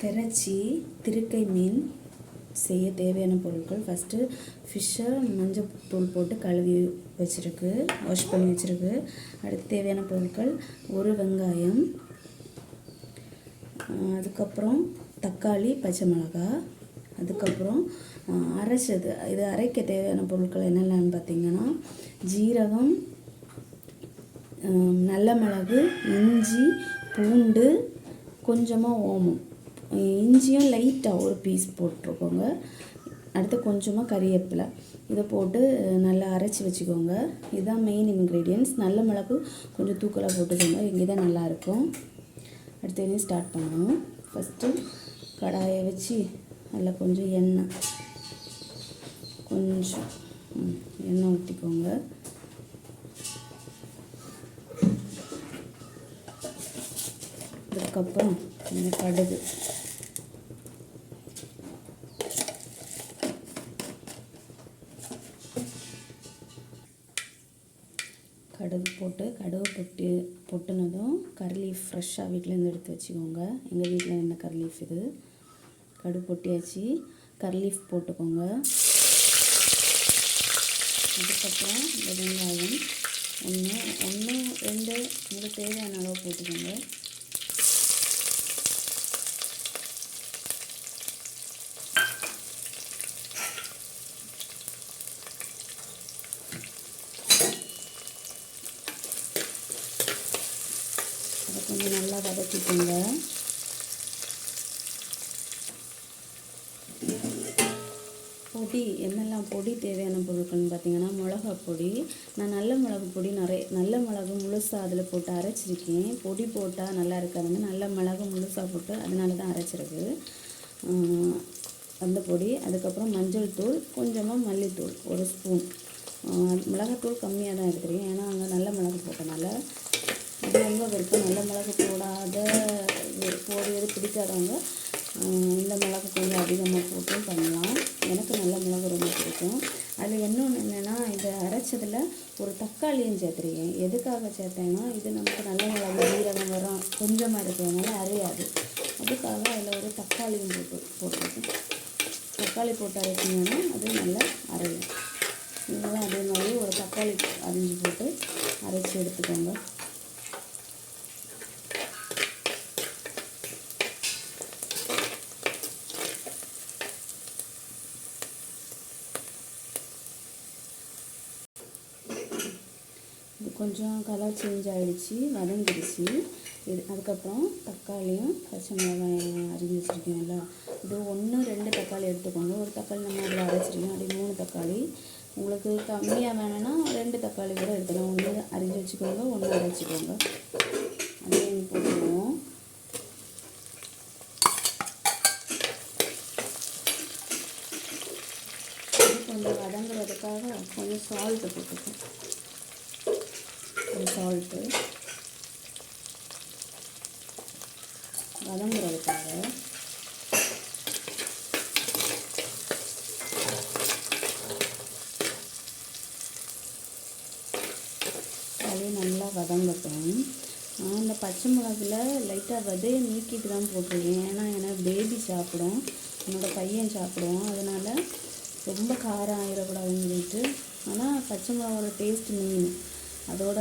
திரச்சி திருக்கை மீன் செய்ய தேவையான பொருட்கள் ஃபஸ்ட்டு ஃபிஷ்ஷை மஞ்சள் தூள் போட்டு கழுவி வச்சுருக்கு வாஷ் பண்ணி வச்சுருக்கு. அடுத்து தேவையான பொருட்கள் ஒரு வெங்காயம் அதுக்கப்புறம் தக்காளி பச்சை மிளகாய் அதுக்கப்புறம் அரைச்சது. இது அரைக்க தேவையான பொருட்கள் என்னென்னு பார்த்தீங்கன்னா ஜீரகம் நல்ல மிளகு இஞ்சி பூண்டு கொஞ்சமாக ஓமம் இஞ்சியும் லைட்டாக ஒரு பீஸ் போட்டிருக்கோங்க. அடுத்து கொஞ்சமாக கறிவேப்பிலை. இதை போட்டு நல்லா அரைச்சி வச்சுக்கோங்க. இதுதான் மெயின் இன்க்ரீடியன்ஸ் நல்ல மிளகு கொஞ்சம் தூக்கலாக போட்டுக்கோங்க. இங்கே தான் நல்லாயிருக்கும் அடுத்து இனி ஸ்டார்ட் பண்ணணும். ஃபஸ்ட்டு கடாயை வச்சு அதில் கொஞ்சம் எண்ணெய் கொஞ்சம் எண்ணெய் ஊற்றிக்கோங்க அதுக்கப்புறம் இந்த கடுகு. கடுகு போட்டு கடுகு பொட்டு பொட்டுனதும் கர்லீஃப் ஃப்ரெஷ்ஷாக வீட்டிலேருந்து எடுத்து வச்சுக்கோங்க. எங்கள் வீட்டில் என்ன கர்லீஃப் இது? கடுகு பொட்டியாச்சு. கர்லீஃப் போட்டுக்கோங்க. அதுக்கப்புறம் இந்த வெங்காயம். ஒன்று ஒன்று ரெண்டு உங்களுக்கு தேவையான அளவு போட்டுக்கோங்க அதை கொஞ்சம் நல்லா வதக்கிக்கோங்க பொடி என்னெல்லாம் பொடி தேவையான பொருட்கள்னு பார்த்தீங்கன்னா மிளகா பொடி. நான் நல்ல மிளகு பொடி நிறைய நல்ல மிளகு முழுசாக அதில் போட்டு அரைச்சிருக்கேன். பொடி போட்டால் நல்லா இருக்காதுங்க நல்ல மிளகு முழுசாக போட்டு அதனால தான் அரைச்சிருக்கு. அந்த பொடி. அதுக்கப்புறம் மஞ்சள் தூள் கொஞ்சமாக மல்லித்தூள் ஒரு ஸ்பூன். மிளகாத்தூள் கம்மியாக தான் எடுத்துருக்கேன். ஏன்னா அங்கே நல்ல மிளகு போட்டனால. இது உங்கள் விருப்பம் நல்ல மிளகு போடாத வி- போடுறது பிடிக்காதவங்க இந்த மிளகு கொஞ்சம் அதிகமாக போட்டும் பண்ணலாம். எனக்கு நல்ல மிளகு ரொம்ப பிடிக்கும். அதில் இன்னொன்று என்னென்னா இதை அரைச்சதில் ஒரு தக்காளியும் சேர்த்துருக்கேன். எதுக்காக சேர்த்தேன்னா இது நமக்கு நல்ல மிளகு ஜீரகம் வரும் கொஞ்சமாக இருக்கிறதுனால அரையாது. அதுக்காக அதில் ஒரு தக்காளியும் போட்டு போட்டுருக்கேன் தக்காளி போட்டு அரைச்சிங்கன்னா அது நல்லா அரையும். நீங்களும் அதே மாதிரி ஒரு தக்காளி அரிஞ்சு போட்டு அரைச்சி எடுத்துக்கோங்க இது கொஞ்சம் கலர் சேஞ்ச் ஆகிடுச்சு வதங்கிடுச்சு. இது அதுக்கப்புறம் தக்காளியும் பச்சை மிளகாயும் அரிஞ்சு வச்சுருக்கீங்களா இது ஒன்று ரெண்டு தக்காளி எடுத்துக்கோங்க. ஒரு தக்காளி நம்ம அதில் அரைச்சிருக்கோம். அப்படி மூணு தக்காளி. உங்களுக்கு கம்மியாக வேணும்னா ரெண்டு தக்காளி கூட எடுத்துக்கலாம். ஒன்று அரிஞ்சு வச்சுக்கோங்க ஒன்று அரைச்சிக்கோங்க. அதையும் போட்டுருவோம். கொஞ்சம் வதங்குறதுக்காக கொஞ்சம் சால்ட்டு போட்டுக்கோங்க. சால்ட்டு வதங்குறதுக்காக அதே. நல்லா வதங்கட்டும். நான் இந்த பச்சை மிளகுல லைட்டாக விதையை நீக்கிட்டு தான் போட்டிருக்கேன். ஏன்னா எனக்கு பேபி சாப்பிடும். என்னோட பையன் சாப்பிடுவான். அதனால் ரொம்ப காரம் ஆயிடக்கூடாதுன்னு சொல்லிட்டு. ஆனால் பச்சை மிளகோட டேஸ்ட் மெயின் அதோட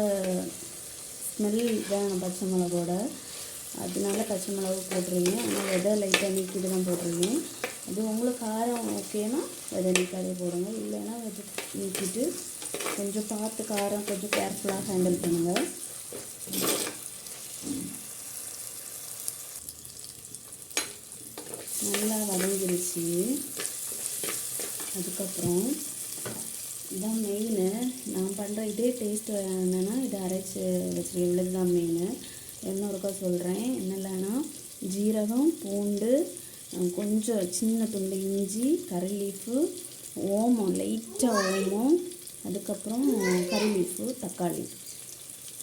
ஸ்மெல் தான் பச்சை மிளகோட. அதனால பச்சை மிளகு போட்டிருக்கேன் ஆனால் விதை லைட்டாக நீக்கிட்டு தான் போட்டிருக்கேன் அது உங்களுக்கு காரம் ஓகேனா விதை நீக்காதே போடுங்க. இல்லைன்னா விதை நீக்கிட்டு கொஞ்சம் பார்த்து காரம் கொஞ்சம் கேர்ஃபுல்லாக ஹேண்டில் பண்ணுங்கள் நல்லா வதங்கிருச்சு. அதுக்கப்புறம் பண்ணுற இதே டேஸ்ட்டு என்னென்னா இதை அரைச்சி வச்சுருக்கேன் இவ்வளோ தான் மெயின் இன்னொருக்கா சொல்கிறேன் என்னென்னா ஜீரகம் பூண்டு கொஞ்சம் சின்ன துண்டு இஞ்சி கறி லீஃபு ஓமம் லைட்டாக ஓமம் அதுக்கப்புறம் கறி லீஃபு தக்காளி.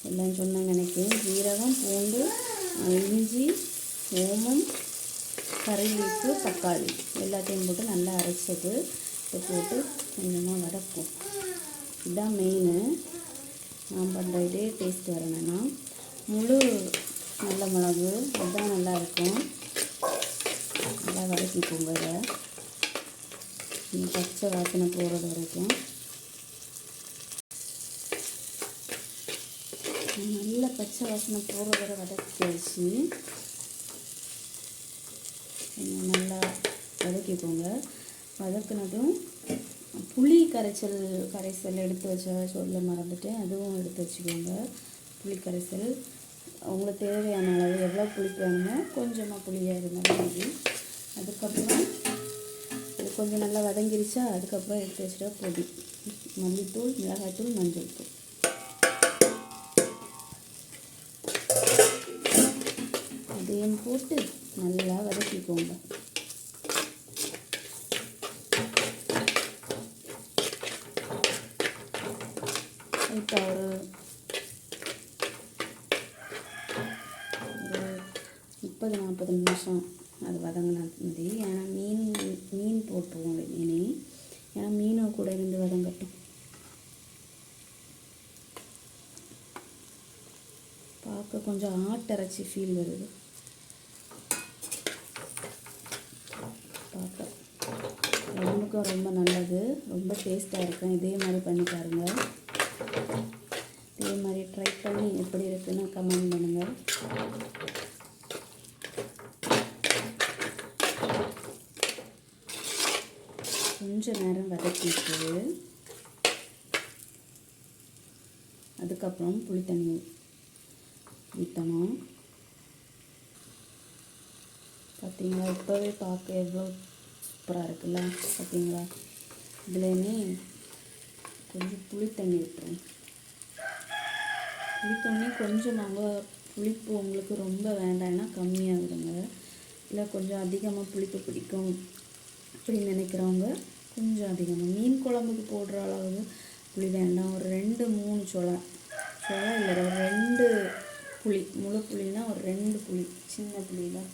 எல்லாம் சொன்னாங்க எனக்கு. ஜீரகம் பூண்டு இஞ்சி ஓமம் கறி லீஃபு தக்காளி. எல்லாத்தையும் போட்டு நல்லா அரைச்சது. போட்டு கொஞ்சமாக வதக்கும் இதுதான் மெயினு நான் பண்ணுற இதே டேஸ்ட் வரணும்னா முழு நல்ல மிளகு இதுதான் நல்லாயிருக்கும் நல்லா வதக்கிக்கோங்க இதை. பச்சை வாசனை போகிறது வரைக்கும். நல்ல பச்சை வாசனை போகிற வரை வதக்கி வச்சு கொஞ்சம் நல்லா வதக்கிக்கோங்க. வதக்குனதும் புளி கரைச்சல் கரைசல் எடுத்து வச்ச சொல்ல மறந்துட்டேன். அதுவும் எடுத்து வச்சுக்கோங்க. புளி கரைசல் உங்களுக்கு தேவையான அளவு எவ்வளோ புளிப்பு வேணுமோ கொஞ்சமாக புளியாக இருந்தாலும் இது அதுக்கப்புறம் இது கொஞ்சம் நல்லா வதங்கிருச்சா அதுக்கப்புறம் எடுத்து வச்சுட்டா பொடி. மல்லித்தூள் மிளகாய்த்தூள் மஞ்சள் தூள். அதையும் போட்டு நல்லா வதக்கிக்கோங்க. ஒரு ஒரு முப்பது நாற்பது நிமிஷம் அது வதங்கினா மதி. ஏன்னா மீன் மீன் போட்டுருவோம் இனி. ஏன்னா மீனும் கூட இருந்து வதங்கட்டும். பார்க்க கொஞ்சம் ஆட்டரைச்சி ஃபீல் வருது. பார்க்க உடம்புக்கும் ரொம்ப நல்லது. ரொம்ப டேஸ்ட்டாக இருக்கும். இதே மாதிரி பண்ணி பாருங்கள் இதே மாதிரி ட்ரை பண்ணி எப்படி இருக்குன்னு கமெண்ட் பண்ணுங்கள் கொஞ்ச நேரம் வதக்கிட்டு அதுக்கப்புறம் புளி தண்ணி ஊற்றணும் பார்த்தீங்களா இப்போவே பார்க்க எவ்வளோ சூப்பராக இருக்குல்ல? பார்த்தீங்களா இதுலேயுமே கொஞ்சம் புளி தண்ணி விட்டுறேன் புளி கொஞ்சம் நாங்கள் புளிப்பு உங்களுக்கு ரொம்ப வேண்டாம்னா கம்மியாக விடுங்க இல்லை கொஞ்சம் அதிகமாக புளிப்பு பிடிக்கும் அப்படின்னு நினைக்கிறவங்க கொஞ்சம் அதிகமாக மீன் குழம்புக்கு போடுற அளவு புளி வேண்டாம். ஒரு ரெண்டு மூணு சொலை சொலை இல்லை ஒரு ரெண்டு புளி. முழு புளினா ஒரு ரெண்டு புளி. சின்ன புளி தான்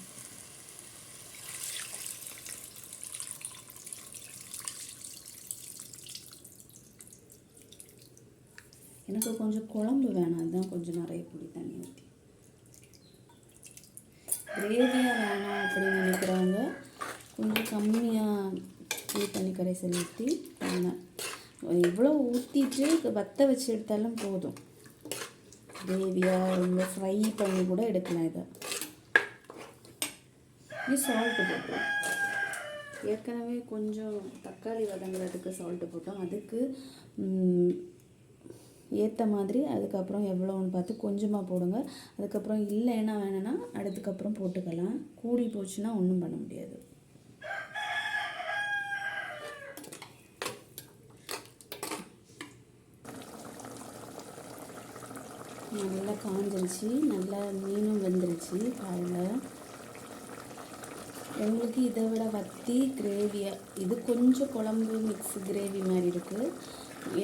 எனக்கு கொஞ்சம் குழம்பு வேணாம். அதுதான் கொஞ்சம் நிறைய புளி தண்ணி ஊற்றி கிரேவியாக வேணாம் அப்படின்னு நினைக்கிறவங்க கொஞ்சம் கம்மியாக புளி தண்ணி கரைசல் ஊற்றி பண்ணேன் இவ்வளோ ஊற்றிட்டு வத்த வச்சு எடுத்தாலும் போதும். கிரேவியாக ரொம்ப ஃப்ரை பண்ணி கூட எடுக்கலாம் இதை. இது சால்ட்டு போட்டோம் ஏற்கனவே கொஞ்சம் தக்காளி வதங்குறதுக்கு சால்ட்டு போட்டோம். அதுக்கு ஏற்ற மாதிரி அதுக்கப்புறம் எவ்வளோன்னு பார்த்து கொஞ்சமாக போடுங்க. அதுக்கப்புறம் இல்லைன்னா வேணும்னா அடுத்துக்கப்புறம் போட்டுக்கலாம். கூடி போச்சுன்னா ஒன்றும் பண்ண முடியாது. நல்லா காஞ்சிருச்சு. நல்லா மீனும் வெந்துருச்சு பாருங்கள் உங்களுக்கு இதை விட வத்தி கிரேவியாக இது கொஞ்சம் குழம்பு மிக்ஸ் கிரேவி மாதிரி இருக்குது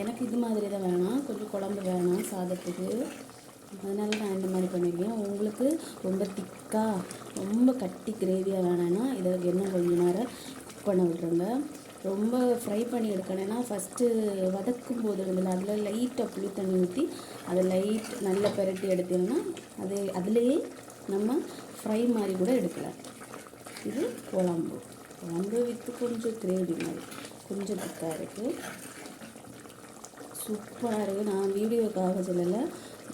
எனக்கு இது மாதிரி தான் வேணாம். கொஞ்சம் குழம்பு வேணாம் சாதத்துக்கு. அதனால நான் இந்த மாதிரி பண்ணியிருக்கேன் உங்களுக்கு ரொம்ப திக்காக ரொம்ப கட்டி கிரேவியாக வேணான்னா இதை எண்ணெய் கொஞ்சம் நேரம் குக் பண்ண விட்ருங்க. ரொம்ப ஃப்ரை பண்ணி எடுக்கணும்னா ஃபஸ்ட்டு வதக்கும் போது இருந்தது அதில் லைட்டாக புளி தண்ணி ஊற்றி அதை லைட் நல்லா பெரட்டி எடுத்தீங்கன்னா அது அதுலேயே நம்ம ஃப்ரை மாதிரி கூட எடுக்கலாம். இது குழம்பு. குழம்பு வித்து கொஞ்சம் கிரேவி மாதிரி. கொஞ்சம் திக்காக இருக்குது சூப்பராக இருக்குது. நான் வீடியோக்காக சொல்லலை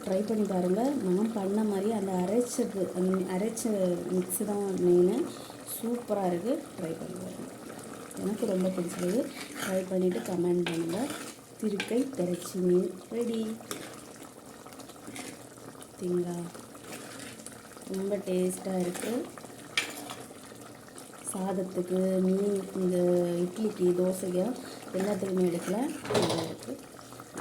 ட்ரை பண்ணி பாருங்கள் நான் பண்ண மாதிரி அந்த அரைச்சது அந்த அரைச்ச மிக்ஸு தான் மெயின் சூப்பராக இருக்குது. ட்ரை பண்ணி பாருங்கள் எனக்கு ரொம்ப பிடிச்சது ட்ரை பண்ணிவிட்டு கமெண்ட் பண்ணுங்கள் திருக்கை திரைச்சி மீன் ரெடி பார்த்தீங்களா? ரொம்ப டேஸ்ட்டாக இருக்குது சாதத்துக்கு மீன் இந்த இட்லிக்கு தோசைக்கு எல்லாத்துக்குமே எடுக்கலாம். நல்லா இருக்குது